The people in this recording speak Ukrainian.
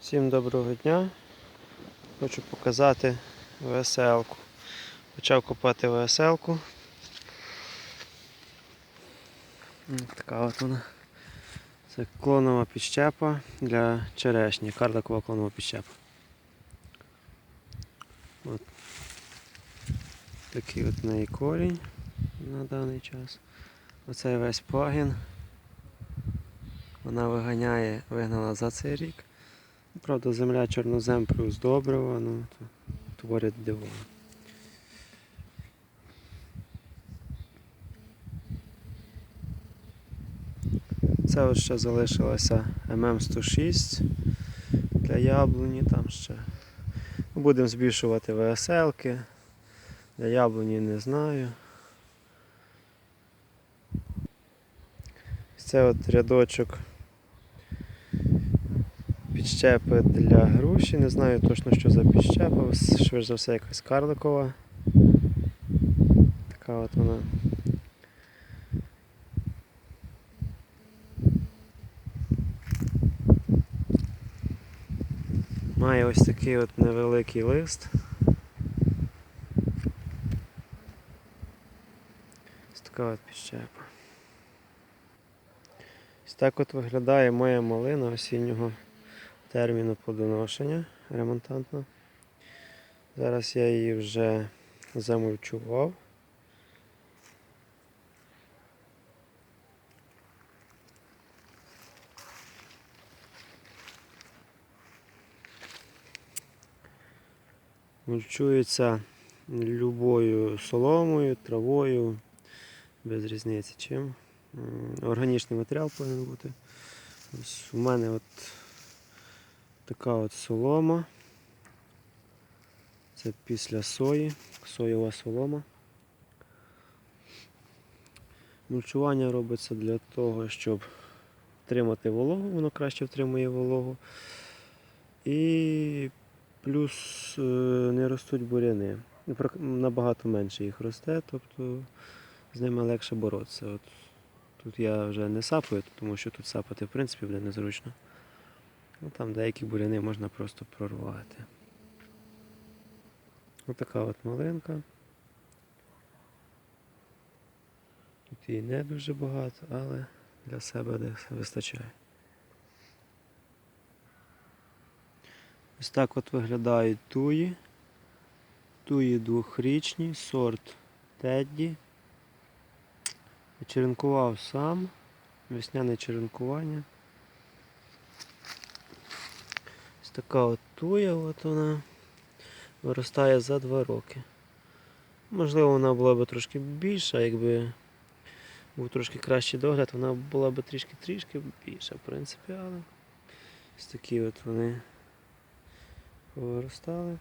Всім доброго дня. Хочу показати ВСЛ-ку. Почав копати ВСЛ-ку. Така от вона. Це клонова підщепа для черешні, карликова клонова підщепа. От. Такий от неї корінь на даний час. Оцей весь пагін. Вона виганяє, вигнала за цей рік. Правда, земля чорнозем плюс добрива, ну, то творять диво. Це от ще залишилося ММ106 для яблуні, там ще. Ну, Будемо збільшувати ВСЛки. Для яблуні не знаю. Це от рядочок підщепи для груші. Не знаю точно, що за підщепа, швидше за все якась карликова. Така от вона. Має ось такий от невеликий лист. Ось така от підщепа. Ось так от виглядає моя малина осіннього терміну плодоношення ремонтантна. Зараз я її вже замульчував. Мульчується любою соломою, травою, без різниці чим. Органічний матеріал повинен бути. Ось у мене от така от солома. Це після сої, соєва солома. Мульчування робиться для того, щоб втримати вологу, воно краще втримує вологу. І плюс е, не ростуть буряни. Набагато менше їх росте, тобто з ними легше боротися. От тут я вже не сапаю, тому що тут сапати в принципі буде незручно. Ну, там деякі буряни можна просто прорвати. Отака от малинка. Тут її не дуже багато, але для себе десь вистачає. Ось так от виглядають туї. Туї двохрічні, сорт Тедді. Черенкував сам. Весняне черенкування. Ось така от туя, от вона виростає за два роки. Можливо, вона була б трошки більша, якби був трошки кращий догляд, вона була б трішки-трішки більша, в принципі, але ось такі от вони виростали.